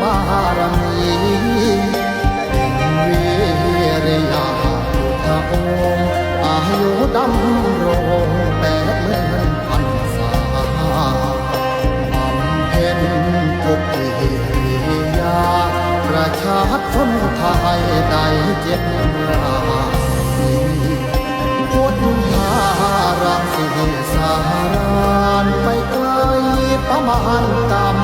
บารมีเวรยาพุทธองอายุดำรงแปดหมื่นพันษาบำเพ็ญกุกวิยา ประชาชนไทยได้เจ็ดราศีพุทธาราศีสารานไปไกลประมาณกรรม